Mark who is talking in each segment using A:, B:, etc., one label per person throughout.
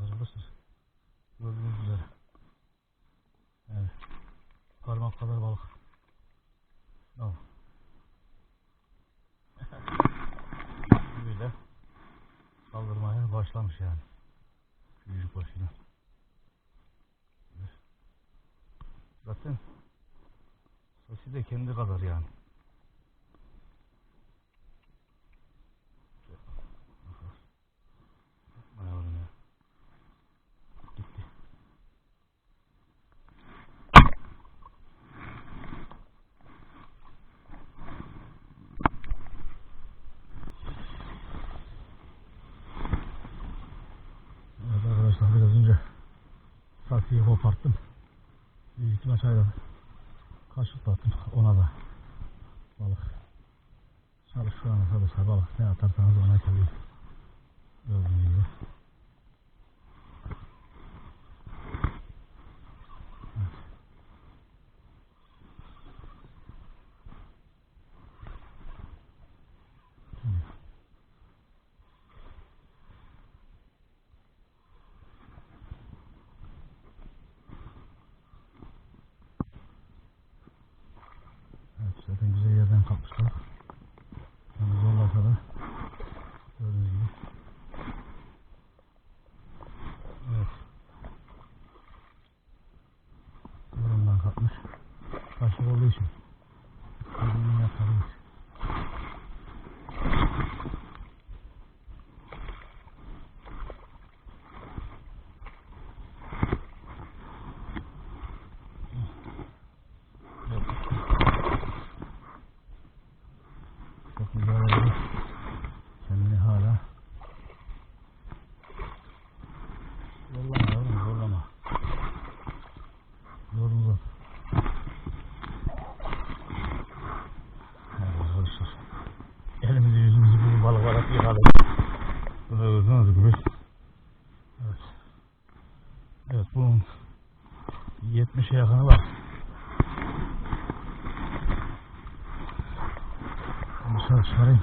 A: parçaları basır. Gördüğünüz üzere. Evet. Parmak kadar balık. Tamam. Böyle saldırmaya başlamış yani. Büyük başına. Zaten sesi de kendi kadar yani. Saksıyı koparttım. Büyük ihtimal çayda kaşık da attım ona da balık. Çalış şu an arkadaşlar balık ne atarsanız ona geliyor. Gördüğünüz gibi. Evet. Şimdi Evet zaten güzel yerden kapmışlar. Yani zorlasa da gördüğünüz gibi. Evet. Burundan kapmış. Kaşık olduğu için. Burundan yapabilir. Çok güzel oldu. Kendini hala zorlama yavrum zorlama. Yoruldu. Evet arkadaşlar. Elimizi yüzümüzü balıklara yıkadık. Burada gördüğünüz gibi. Evet. Evet bunun 70'e yakını var. Dışarı çıkarayım.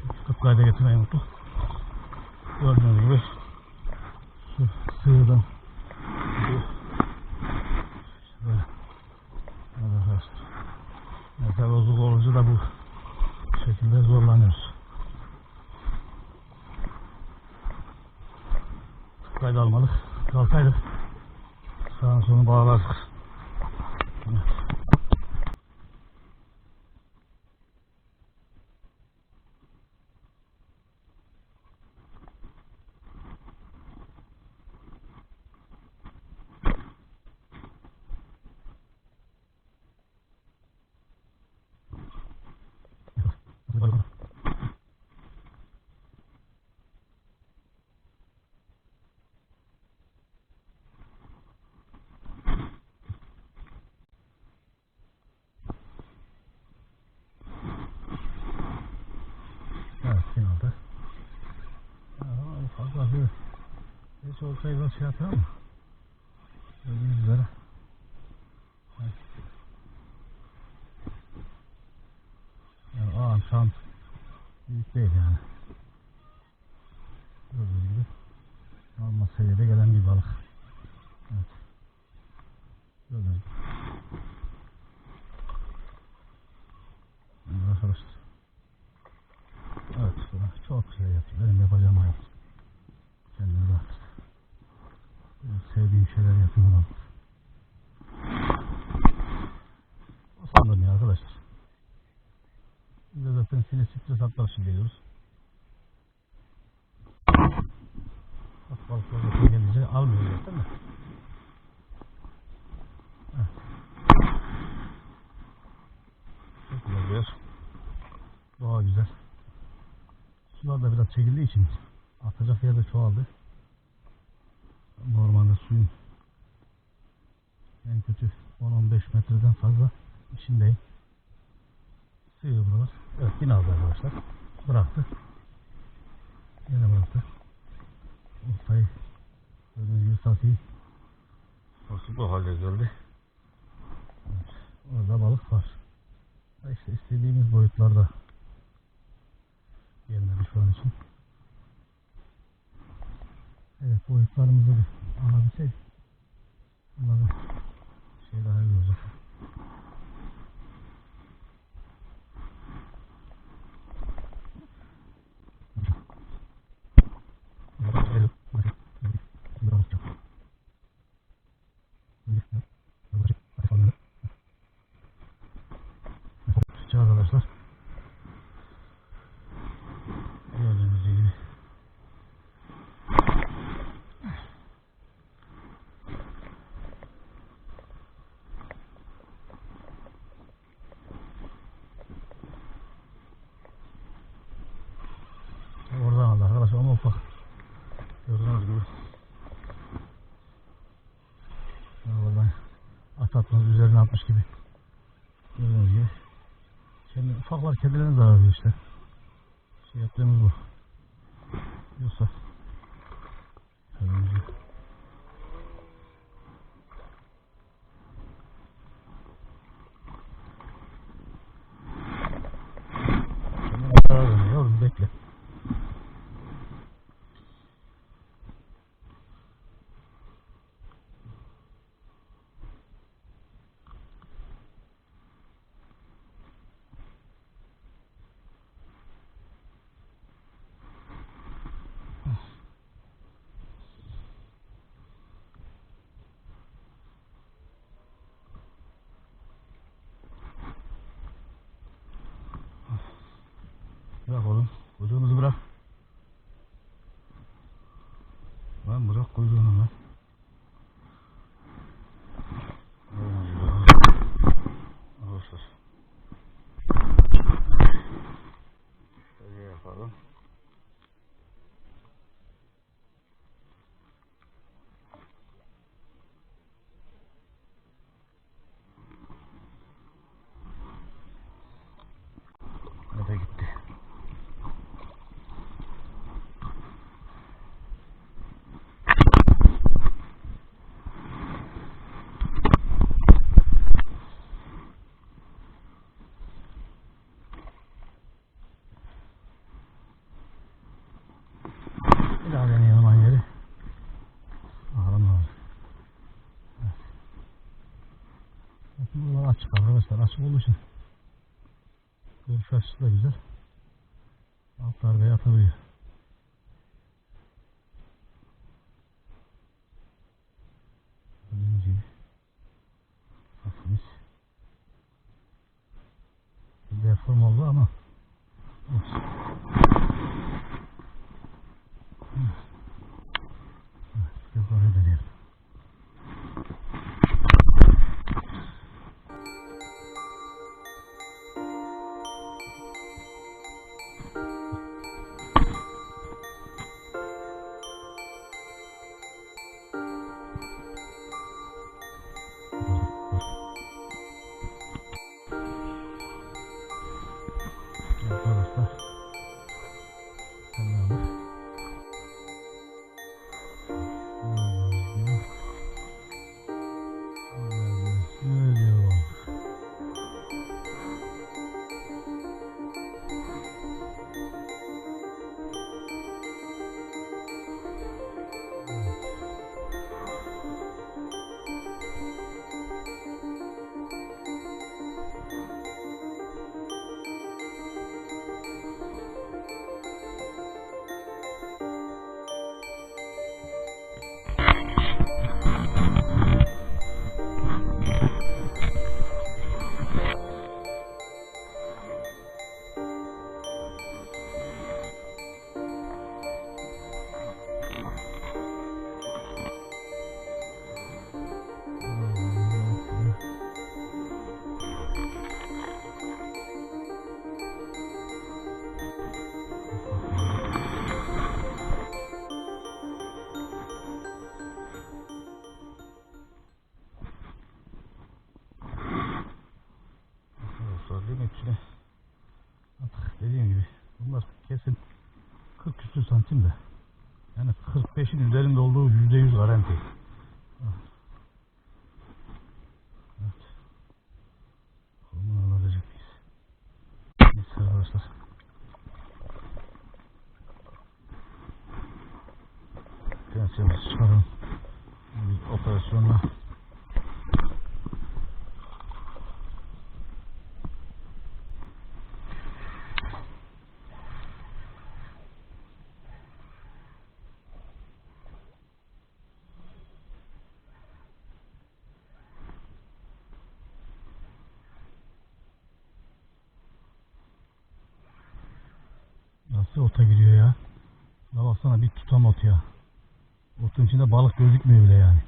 A: Şu kıpkayda getirmeyi unuttuk. Gördüğünüz gibi şu sığırdan. Mesela bozuk olunca da bu şekilde zorlanıyoruz. Evet finalde. Aa, fazla bir hiç olsaydı da şey yapıyor ama gördüğünüz üzere evet. yani ağam şans büyük değil yani gördüğünüz gibi normal seviyede gelen bir balık evet gördüğünüz gibi Evet arkadaşlar Evet, şuna çok şey yaptım. Benim yapacağımı yaptım. Kendimi rahat. Benim sevdiğim şeyler yapıyorum lan. Sandım ya arkadaşlar. Biz de zaten sinir stres atlar için geliyoruz. Bak balıklar zaten gelince almıyor zaten de. Evet. Çok güzel bir yer. Doğa güzel. Biraz çekildiği için atacak yer de çoğaldı. Normalde suyun en kötü 10-15 metreden fazla içindeyim. Sığıyor buralar. Evet yine aldı arkadaşlar. Bıraktı. Yine bıraktı. Ortayı gördüğünüz gibi satayım. Nasıl bu hale geldi? Evet, orada balık var. İşte istediğimiz boyutlarda gelmedi şu an için. Evet boyutlarımızı bir alabilseydik. Bunların şey daha iyi olacak. gibi. Vallahi at atmaz üzerine atmış gibi. Gördüğünüz gibi. Kendi ufaklar kedilerine zarar veriyor işte. Şey yaptığımız bu. Yoksa. Gördüğünüz gibi. ulaşın. Görüş açısı da güzel. Alt darbeye atabiliyor. Gördüğünüz gibi. Hafif. Deform oldu ama operación Otun içinde balık gözükmüyor bile yani.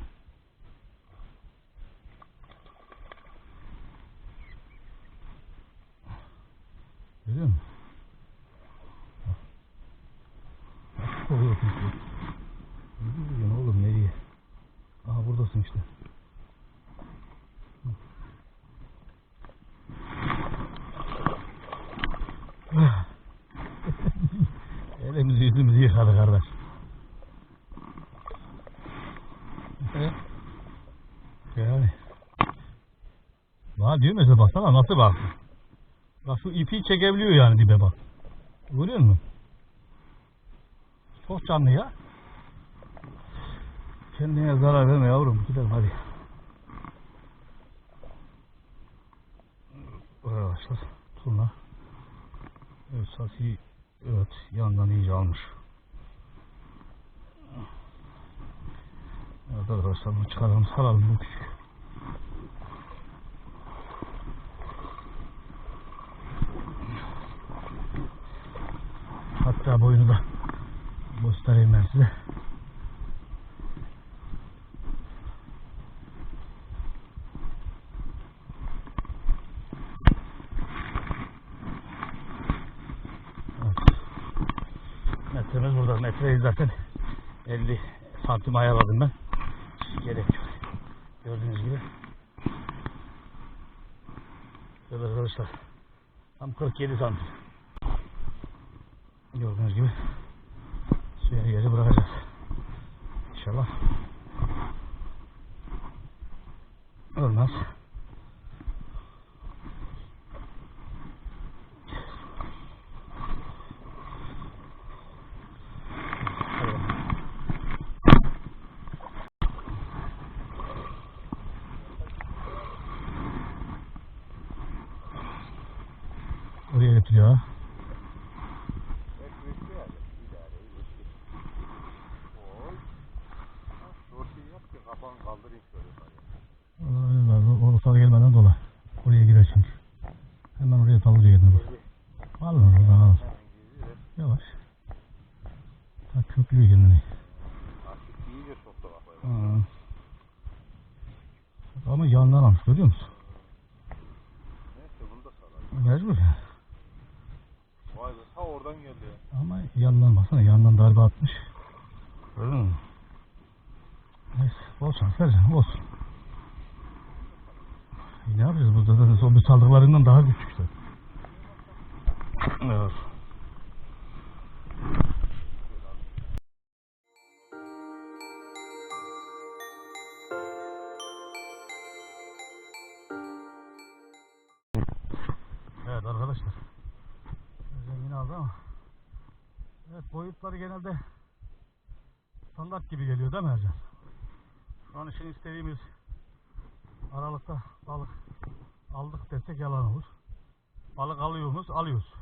A: Görüyor musun? Gidiyorsun oğlum nereye? Aha buradasın işte. Elimizi yüzümüzü yıkadı kardeş. Evet. Yani. Bana diyor mesela baksana nasıl bak. Bak şu ipi çekebiliyor yani dibe bak. Görüyor musun? Çok canlı ya. Kendine zarar verme yavrum. Gidelim hadi. Arkadaşlar turna. Evet sasi evet yandan iyice almış. Evet arkadaşlar bunu çıkaralım saralım bu küçük. Hatta boyunu da göstereyim ben size. Metremiz burada. Metreyi zaten 50 santim ayarladım ben. Gerek yok. Gördüğünüz gibi. Evet arkadaşlar. Tam 47 santim. Gördüğünüz gibi suya yeri bırakacağız. İnşallah. Olmaz. Oraya götürüyor ha. Orası gelmeden dola. Oraya girer çünkü. Hemen oraya saldırıyor kendine bak. Al lan oradan al. Yavaş. Ta köklüyor kendini. Ha. Ama yandan almış görüyor musun? Mecbur ya.
B: Vay be ta oradan geldi ya.
A: Ama yandan baksana yandan darbe atmış. Gördün mü? Neyse bol şans vereceğim olsun. Ne yapacağız burada da zombi saldırılarından daha küçükler. Evet. Evet arkadaşlar. Zengin aldı ama. Evet boyutları genelde standart gibi geliyor değil mi Ercan? Şu an için istediğimiz aralıkta balık aldık desek yalan olur. Balık alıyor muyuz? Alıyoruz.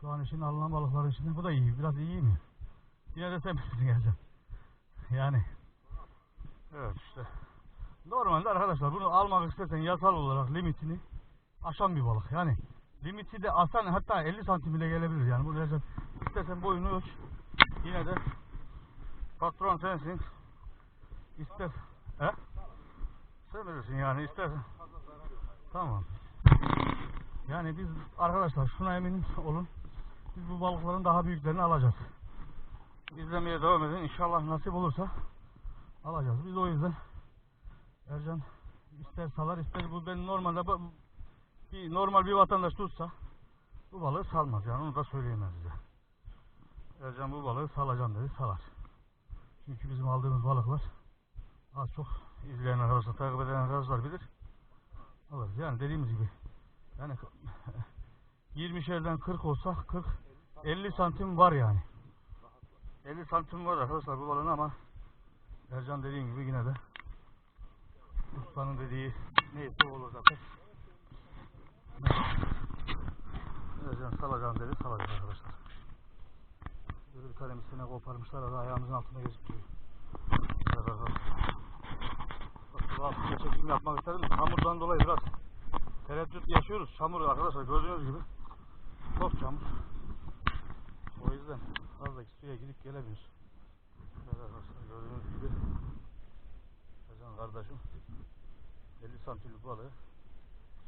A: Şu an için alınan balıkların içinde bu da iyi. Biraz iyi mi? Yine de sen bilirsin Ercan. Yani evet işte normalde arkadaşlar bunu almak istersen yasal olarak limitini aşan bir balık. Yani limiti de asan hatta 50 santim bile gelebilir yani. Bunu Ercan istersen boyunu ölç. Yine de patron sensin. İster. He? Sen bilirsin yani istersen. Tamam. Yani biz arkadaşlar şuna emin olun. Biz bu balıkların daha büyüklerini alacağız. İzlemeye devam edin. İnşallah nasip olursa alacağız. Biz o yüzden Ercan ister salar ister bu ben normalde bir normal bir vatandaş tutsa bu balığı salmaz yani onu da söyleyeyim ben size. Ercan bu balığı salacağım dedi salar. Çünkü bizim aldığımız balıklar az çok izleyen arkadaşlar, takip eden arkadaşlar bilir. Alırız. Yani dediğimiz gibi yani 20'şerden 40 olsa 40 50 santim var yani. 50 santim var arkadaşlar bu balığın ama Ercan dediğim gibi yine de ustanın dediği neyse olur zaten. Ercan salacağım dedi salacağız arkadaşlar. Böyle bir tane misine koparmışlar da ayağımızın altında gözüküyor. Arkadaşlar. Bak, Rahatsızca çekim yapmak istedim. Çamurdan dolayı biraz tereddüt yaşıyoruz. Çamur arkadaşlar gördüğünüz gibi. Çok çamur. O yüzden fazla suya gidip gelemiyor. Evet arkadaşlar gördüğünüz gibi Hasan kardeşim 50 santimlik balığı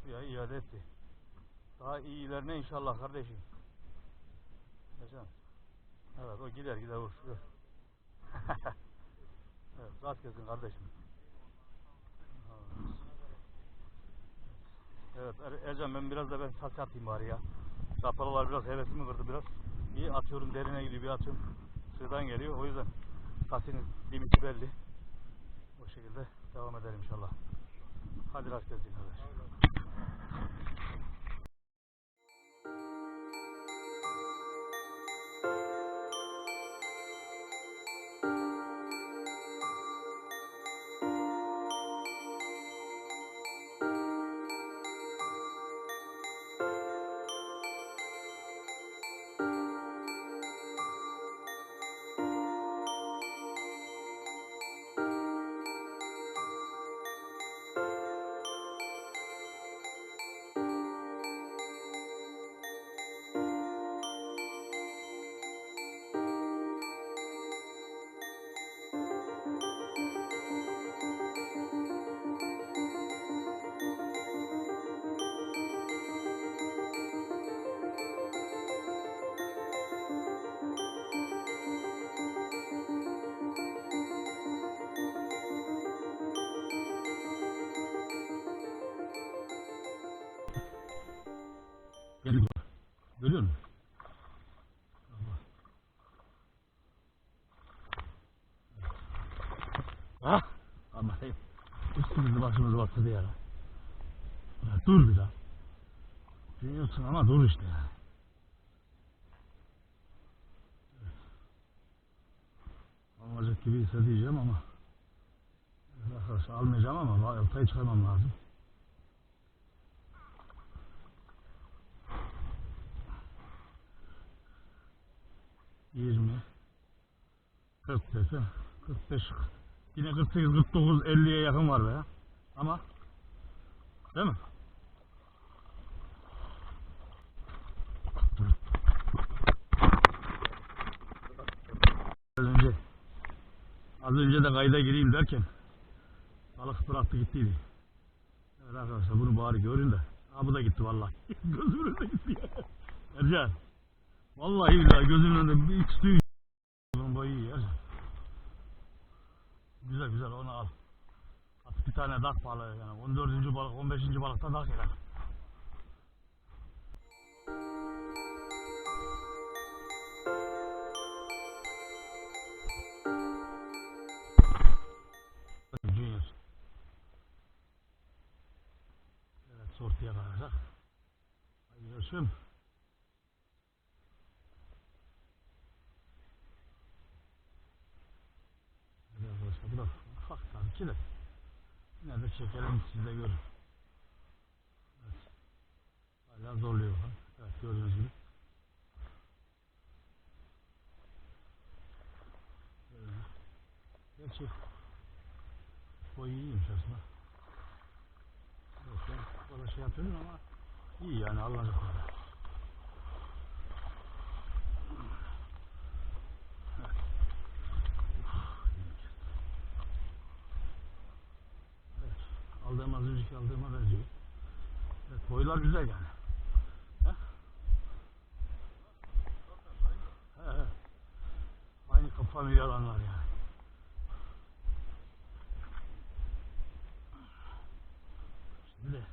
A: suya iade etti. Daha iyilerine inşallah kardeşim. Hasan. Evet o gider gider vur. Dur. evet rast gelsin kardeşim. Evet Er- Ercan ben biraz da ben saç atayım bari ya. Kapalılar biraz hevesimi kırdı biraz. Bir atıyorum derine gidiyor bir atıyorum sığdan geliyor. O yüzden tasinin limiti belli. O şekilde devam edelim inşallah. Hadi rast gelsin kardeş. Ha? Ama hep üstümüzü başımızı bastırdı ya. dur bir daha. Biliyorsun ama dur işte ya. Olmayacak gibi hissedeceğim ama Arkadaşlar almayacağım ama oltayı çıkarmam lazım. Yirmi, kırk desem, kırk beş, yine kırk sekiz, kırk dokuz, elliye yakın var be. Ama, değil mi? Az önce, az önce de kayda gireyim derken, balık bıraktı gittiydi. Evet arkadaşlar bunu bari görün de. Ha bu da gitti vallahi. Gözümün önünde gitti ya. Ercan. Vallahi billahi gözümün önünde bir iç. Bunun boyu iyi Ercan. Güzel güzel onu al. At bir tane dak balığı yani. 14. balık 15. balıkta dak yani. Junior. Evet sortiye kalacak. Haydi görüşüm. Hadi arkadaşlar bu da ufak tabii ki de. Yine de çekelim siz de görün. Evet. Hala zorluyor bakın. Evet gördüğünüz gibi. Böyle. Gerçi boyu iyiymiş aslında. Yok ben bu kadar şey yapıyorum ama iyi yani alınacak kadar. Evet. Evet. Aldığım az önceki aldığıma benziyor. Evet boylar güzel yani. He? He he. Aynı kafa alanlar yani. Şimdi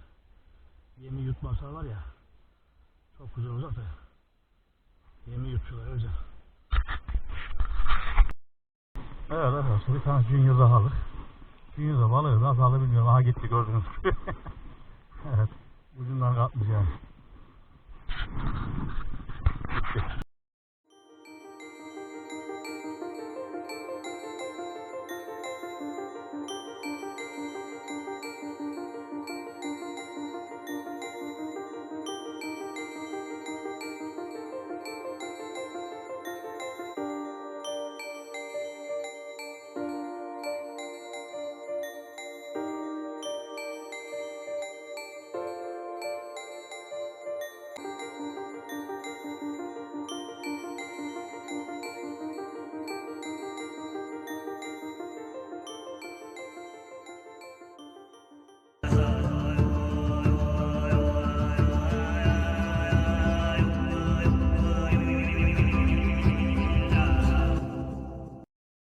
A: yemi yutmasa var ya çok güzel olacak da yemi yutuyorlar önce. Evet arkadaşlar bir tane junior daha aldık. Büyüyor da balığı da azaldı bilmiyorum. Aha gitti gördünüz evet. Ucundan kalkmış yani.